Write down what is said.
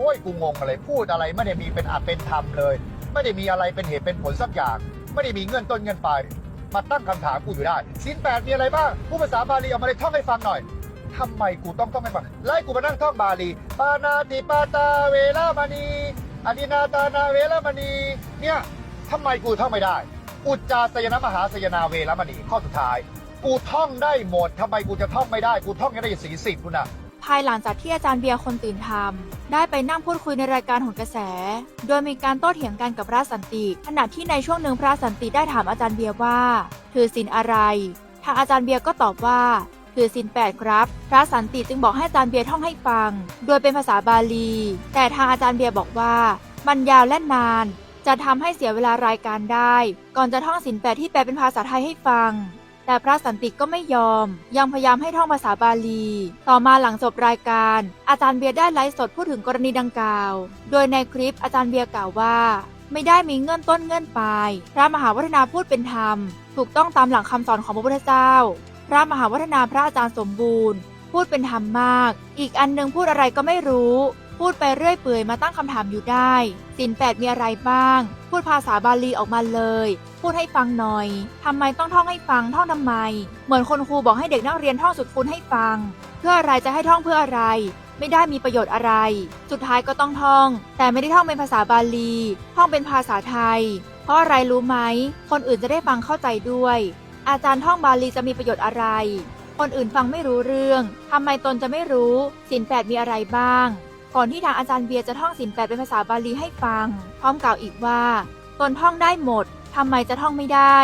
อ้ยกูงงอะไรพูดอะไรไม่ได้มีเป็นอาจเป็นธรรมเลย ไม่ได้มีอะไรเป็นเหตุเป็นผลสักอย่าง ไม่ได้มีเงื่อนต้นเงื่อนปลายมาตั้งคำถามกูอยู่ได้สินแปดมีอะไรบ้างผู้ภาษาบาลีเอามาเลยท่องให้ฟังหน่อยทำไมกูต้องท่องให้ฟังไล่กูมานั่งท่องบาลีปานาติปาตาเวลามณีอดินาตานาเวลามณีเนี่ยทำไมกูท่องไม่ได้ อุจจาสยนมหาสยนาเวลามณีข้อสุดท้าย กูท่องได้หมดทำไมกูจะท่องไม่ได้ กูท่องยังได้สี่สิบคุณอะ ภายหลังจากที่อาจารย์เบียร์คนตื่นทำได้ไปนั่งพูดคุยในรายการหนกระแส โดยมีการโต้เถียงกันกับพระสันติ ขณะที่ในช่วงหนึ่งพระสันติได้ถามอาจารย์เบียร์ว่า ถือศีลอะไร ทางอาจารย์เบียร์ก็ตอบว่า ถือศีลแปดครับ พระสันติจึงบอกให้อาจารย์เบียร์ท่องให้ฟัง โดยเป็นภาษาบาลี แต่ทางอาจารย์เบียร์บอกว่า มันยาวและนาน จะทำให้เสียเวลารายการได้ ก่อนจะท่องศีลแปดที่แปลเป็นภาษาไทยให้ฟัง แต่พระสันติก็ไม่ยอม ยังพยายามให้ท่องภาษาบาลี ต่อมาหลังจบรายการ อาจารย์เบียร์ได้ไลฟ์สดพูดถึงกรณีดังกล่าว โดยในคลิปอาจารย์เบียร์กล่าวว่า ไม่ได้มีเงื่อนต้นเงื่อนปลายพระมหาวัฒนาพูดเป็นธรรม ถูกต้องตามหลักคำสอนของพระพุทธเจ้า พระมหาวัฒนาพระอาจารย์สมบูรณ์ พูดเป็นธรรมมาก อีกอันหนึงพูดอะไรก็ไม่รู้ พูดไปเรื่อยเปื่อยมาตั้งคำถามอยู่ได้สินแปดมีอะไรบ้าง พูดภาษาบาลีออกมาเลย พูดให้ฟังหน่อยทำไมต้องท่องให้ฟังท่องทำไม เหมือนคนครูบอกให้เด็กนักเรียนท่องสุดคูณให้ฟัง เพื่ออะไรจะให้ท่องเพื่ออะไร ไม่ได้มีประโยชน์อะไร สุดท้ายก็ต้องท่อง แต่ไม่ได้ท่องเป็นภาษาบาลี ท่องเป็นภาษาไทย เพราะอะไรรู้ไหม คนอื่นจะได้ฟังเข้าใจด้วย อาจารย์ท่องบาลีจะมีประโยชน์อะไร คนอื่นฟังไม่รู้เรื่องทำไมตนจะไม่รู้สินแปดมีอะไรบ้าง ก่อนที่ทางอาจารย์เบียร์จะท่องสินแปดเป็นภาษาบาลีให้ฟัง พร้อมกล่าวอีกว่า ตนท่องได้หมดทำไมจะท่องไม่ได้